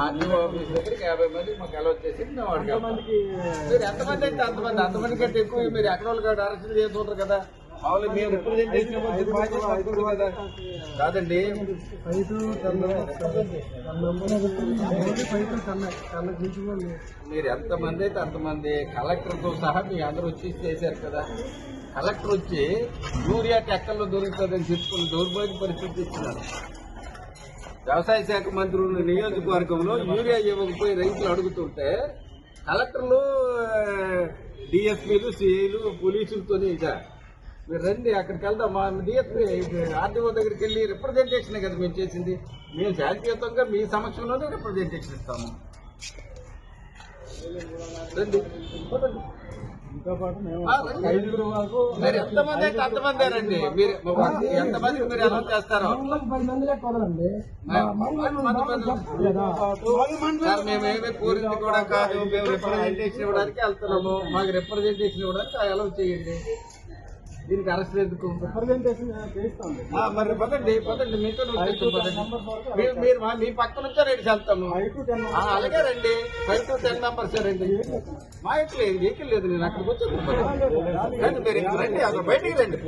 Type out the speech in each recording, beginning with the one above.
RTO office దగ్గరికి యాభై మంది మాకు మేము మీరు ఎంతమంది అంటే అంతమంది అంతమంది కంటే ఎక్కువ మీరు ఎక్కడ వాళ్ళు కాదు అరెస్ట్ చేస్తుంటారు కదా. మామూలు మేము రిప్రజెంట్ చేసిన బాధ్యత మాకు కదా కాదండి. మీరు ఎంతమంది అయితే అంతమంది కలెక్టర్తో సహా మీ అందరూ వచ్చి చేశారు కదా. కలెక్టర్ వచ్చి యూరియా టెక్కల్లో దొరుకుతుందని చెప్పుకుని దౌర్భాగ్య పరిస్థితి ఇచ్చినారు వ్యవసాయ శాఖ మంత్రి ఉన్న నియోజకవర్గంలో యూరియా ఇవ్వకపోయి రైతులు అడుగుతుంటే కలెక్టర్లు డిఎస్పీలు సిఐలు పోలీసులతో ఇచ్చారు. మీరు రండి అక్కడికి వెళ్దాం. మా డిఎస్పీ ఆర్టీఓ దగ్గరికి వెళ్ళి రిప్రజెంటేషన్ కదా మేము చేసింది. మేము శాంతియుతంగా మీ సమక్షంలోనే రిప్రజెంటేషన్ ఇస్తాము. రండి. మీరు ఎంతమంది అయితే అంతమంది రండి మీరు ఎంతమంది మీరు ఎలా చేస్తారో. మేమేమీ కోరింది కూడా కాదు. మేము రిప్రజెంటేషన్ ఇవ్వడానికి వెళ్తున్నాము. మాకు రిప్రజెంటేషన్ ఇవ్వడానికి అలౌ చేయండి. దీనికి అరెస్ట్ ఎందుకు? మరి పదండి పదండి మీతో మీరు మా- మీ పక్క నుంచే రేటు వెళ్తాము అలాగే రండి. ఫైవ్ టు టెన్ మెంబర్స్ రండి. మా ఇంట్లో ఏం వెహికల్ లేదు నేను అక్కడికి వచ్చి మీరు ఇక్కడ రండి అక్కడ బయటికి రండి.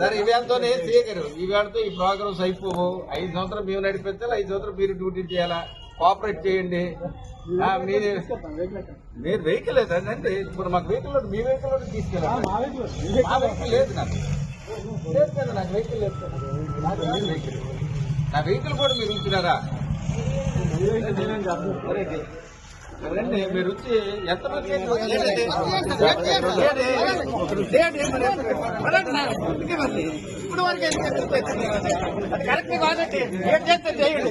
సరే ఇవేళతోనే చేయగరు ఈవేళతో ఈ ప్రోగ్రామ్స్ అయిపోవు ఐదు సంవత్సరాలు మేము నడిపించాలి ఐదు సంవత్సరాలు మీరు డ్యూటీ చేయాలా? కోఆపరేట్ చేయండి. మీరు మీరు వెహికల్ లేదండి ఇప్పుడు మాకు వెహికల్. మీ వెహికల్ కూడా తీసుకెళ్ళాలి మా వెహికల్ లేదు నాకు. లేదు కదా నాకు వెహికల్ లేదు వెహికల్ నా వెహికల్ కూడా మీరు ఉంచినారా? రండి. మీరు వచ్చి ఎంతమంది ఇప్పుడు వరకు కరెక్ట్ కాబట్టి ఏం చేస్తే చేయండి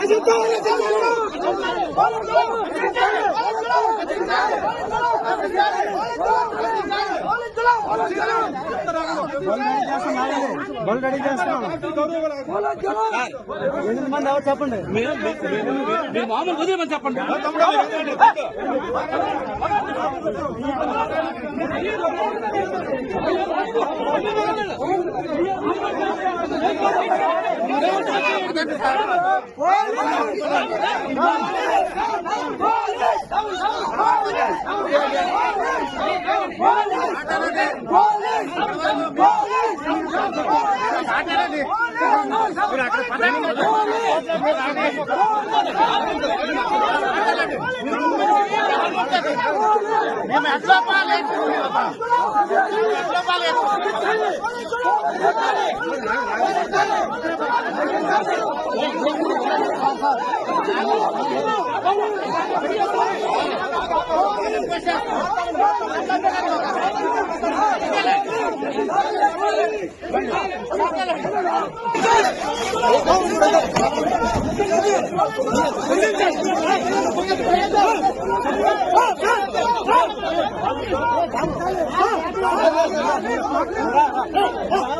అజిత్ చెప్పండి మీరు మామూలు వదిలేమని చెప్పండి పోలీస్ మేము ఎట్లా పాలేదు ఎట్లా పాలేదు Oh,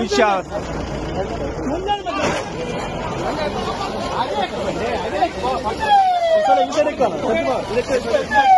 విశాల్ అదే అదే ఇక్కడ ఇక్కడ ఇక్కడ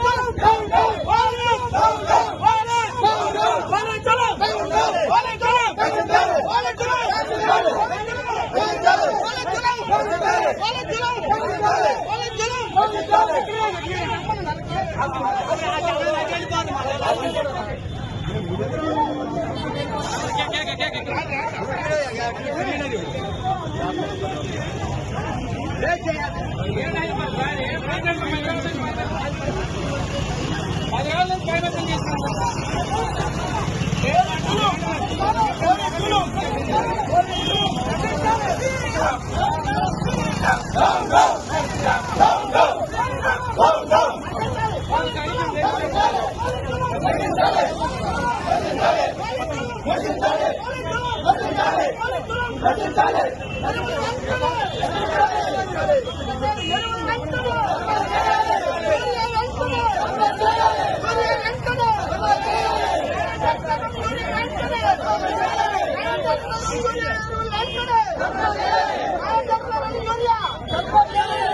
పదేళ్ళు పైన చేస్తున్నాం రక్షించాలి Let's go!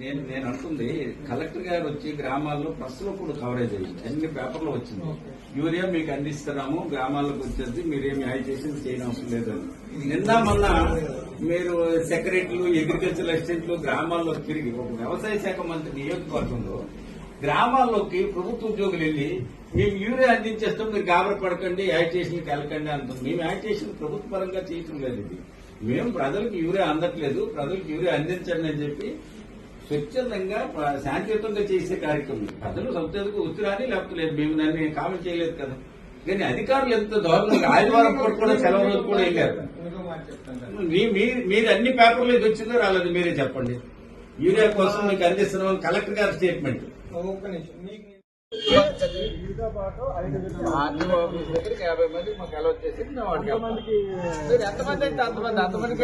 నేను నేను అంటుంది కలెక్టర్ గారు వచ్చి గ్రామాల్లో ప్రెస్లో కూడా కవరేజ్ అయ్యింది అన్ని పేపర్లు వచ్చింది. యూరియా మీకు అందిస్తున్నాము గ్రామాల్లోకి వచ్చేది మీరేమి హై చేసింది చేయనవసరం లేదని. నిన్న మొన్న మీరు సెక్రటరీలు అగ్రికల్చర్ అసిస్టెంట్లు గ్రామాల్లో తిరిగి ఒక వ్యవసాయ శాఖ మంత్రి నియోజకవర్గంలో గ్రామాల్లోకి ప్రభుత్వ ఉద్యోగులు వెళ్ళి మేము యూరియా అందించేస్తాం మీరు గాబర పడకండి యాజిటేషన్ కలకండి అంటుంది. మేము యాజిటేషన్ ప్రభుత్వ పరంగా చేయటం లేదు ఇది. మేము ప్రజలకు యూరియా అందట్లేదు ప్రజలకు యూరియా అందించండి అని చెప్పి స్వచ్ఛందంగా శాంతియుతంగా చేసే కార్యక్రమం. ప్రజలు సొంతకు ఉత్తరాని లేకపోతే లేదు మేము దాన్ని కామెంట్ చేయలేదు కదా. కానీ అధికారులు ఎంత దారుణంగా ఆదివారం పూట కూడా సెలవు రోజు కూడా వెళ్ళారు మీ- మీ- మీరు అన్ని పేపర్లు ఇది వచ్చిందో రాలేదు మీరే చెప్పండి. యూరియా కోసం మీకు అందిస్తున్నాం కలెక్టర్ గారి స్టేట్మెంట్. ఆర్టీఓ ఆఫీస్ దగ్గరికి యాభై మంది మాకు అలౌట్ చేసి ఎంతమంది అయితే అంతమంది అంతమందికి